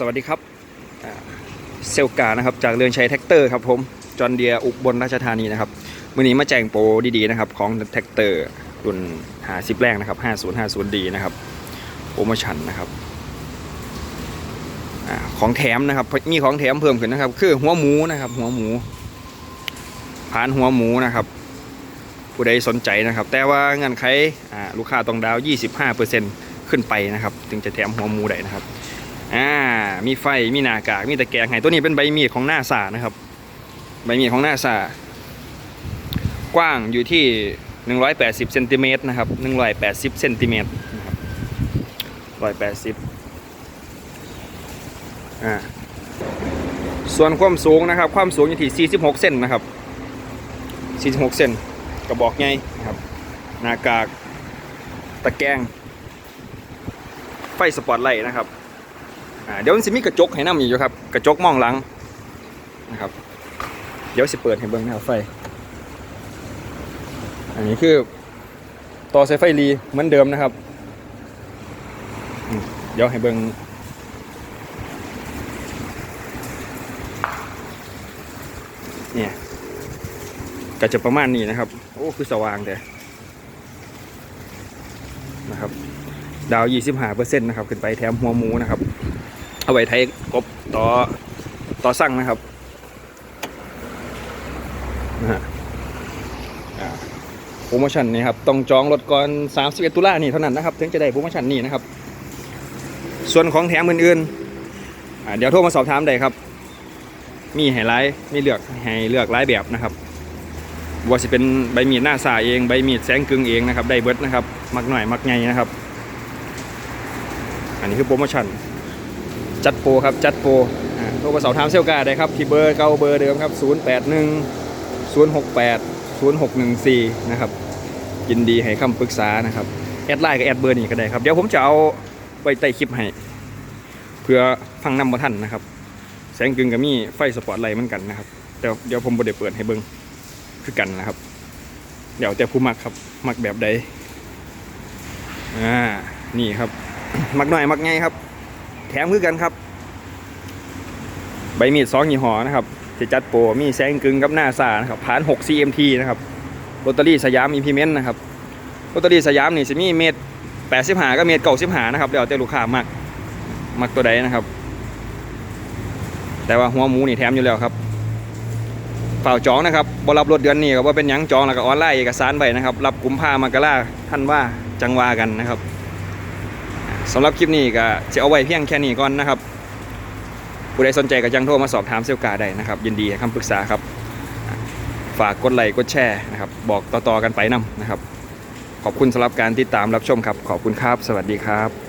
สวัสดีครับเซลกานะครับจากเรือนชัยแท็กเตอร์ครับผมจอนเดียอุบลราชธานีนะครับมือนี้มาแจ้งโปรดีๆนะครับของแท็กเตอร์รุ่นหาซิปแรกนะครับ 5050D นะครับโปรโมชั่นนะครับอของแถมนะครับมีของแถมเพิ่มขึ้นนะครับ คือหัวหมูนะครับ หัวหมูผ่านหัวหมูนะครับ ผู้ใดสนใจนะครับ แต่ว่าเงื่อนไขอ่าลูกค้าต้องดาวน์25%ขึ้นไปนะครับ ถึงจะแถมหัวหมูได้นะครับ อ่า มีไฟ มีหน้ากาก มีตะแกรงให้ตัวนี้เป็นใบมีดของหน้าสานะครับ ใบมีดของหน้าสากว้างอยู่ที่ 180เซนติเมตรนะครับ180เซนติเมตรนะครับ180อ่า ส่วนความสูงนะครับ ความสูงอยู่ที่ 46 เซนนะครับ 46 เซนกระบอกใหญ่นะครับหน้ากาก ตะแกรง ไฟสปอตไลท์นะครับ เดี๋ยวมันจะมีกระจกให้นำอยู่ครับ กระจกมองหลังนะครับ เดี๋ยวสิเปิดให้เบิ้งนะครับไฟ อันนี้คือต่อสายไฟรีเหมือนเดิมนะครับ เดี๋ยวให้เบิ้งเนี่ยก็จะประมาณนี้นะครับ โอ้คือสว่างแต่นะครับ ดาว 25%นะครับ ขึ้นไปแถมหัวหมูนะครับ เอาไว้ไทยกบต่อต่อสั่งนะครับนะฮะโปรโมชั่นนี้ครับต้องจองรถก่อน 31 ตุลานี่เท่านั้นนะครับ ถึงจะได้โปรโมชั่นนี้นะครับ ส่วนของแถมอื่นๆเดี๋ยวโทรมาสอบถามได้ครับ มีให้ไลายมีเลือกให้เลือกหลายแบบนะครับว่าจะเป็นใบมีดหน้าสาเองใบมีดแสงกึ่งเองนะครับได้เบิร์ดนะครับ มักหน่อยมักไงนะครับ อันนี้คือโปรโมชั่น จัดโปรครับจัดโปรอ่าโทรมาสอบถามเซลกาได้ครับที่เบอร์เก่าเบอร์เดิมครับ 081 068 0614 นะครับยินดีให้คำปรึกษานะครับ แอดไลน์กับแอดเบอร์นี้ก็ได้ครับ เดี๋ยวผมจะเอาไปใต้คลิปให้ เพื่อฟังนำมาทันนะครับ แสงกึ่งกับมีไฟสปอตไลท์เหมือนกันนะครับแต่เดี๋ยวผมบ่ได้เปิดให้เบิ่งคือกันนะครับ เดี๋ยวแต่ผู้มักครับ มักแบบใดอ่านี่ครับ มักหน่อยมักไงครับ แถมคือกันครับ ใบมีดสองยี่ห้อนะครับจะจัดโปรมีแสงกึ่งกับหน้าซานะครับผ่าน 6 CMT นะครับลอตเตอรี่สยามอิมพิเมนต์นะครับลอตเตอรี่สยามนี่จะมีเมตร85ก็เมตร95นะครับเดี๋ยวแต่ลูกค้ามักมักตัวใดนะครับ แต่ว่าหัวหมูนี่แถมอยู่แล้วครับเฝ้าจองนะครับบรับรถเดือนนี้ก็ว่าเป็นยังจองแล้วก็ออนไลน์เอกสารไปนะครับ รับกุมภามากราท่านว่าจังวากันนะครับสำหรับคลิปนี้ก็จะเอาไว้เพียงแค่นี้ก่อนนะครับ ผู้ใดสนใจก็จังโทรมาสอบถามเซลกาได้นะครับ ยินดีให้คำปรึกษาครับ ฝากกดไลค์กดแชร์นะครับ บอกต่อๆกันไปนํนะครับ ขอบคุณสำหรับการติดตามรับชมครับ ขอบคุณครับ สวัสดีครับ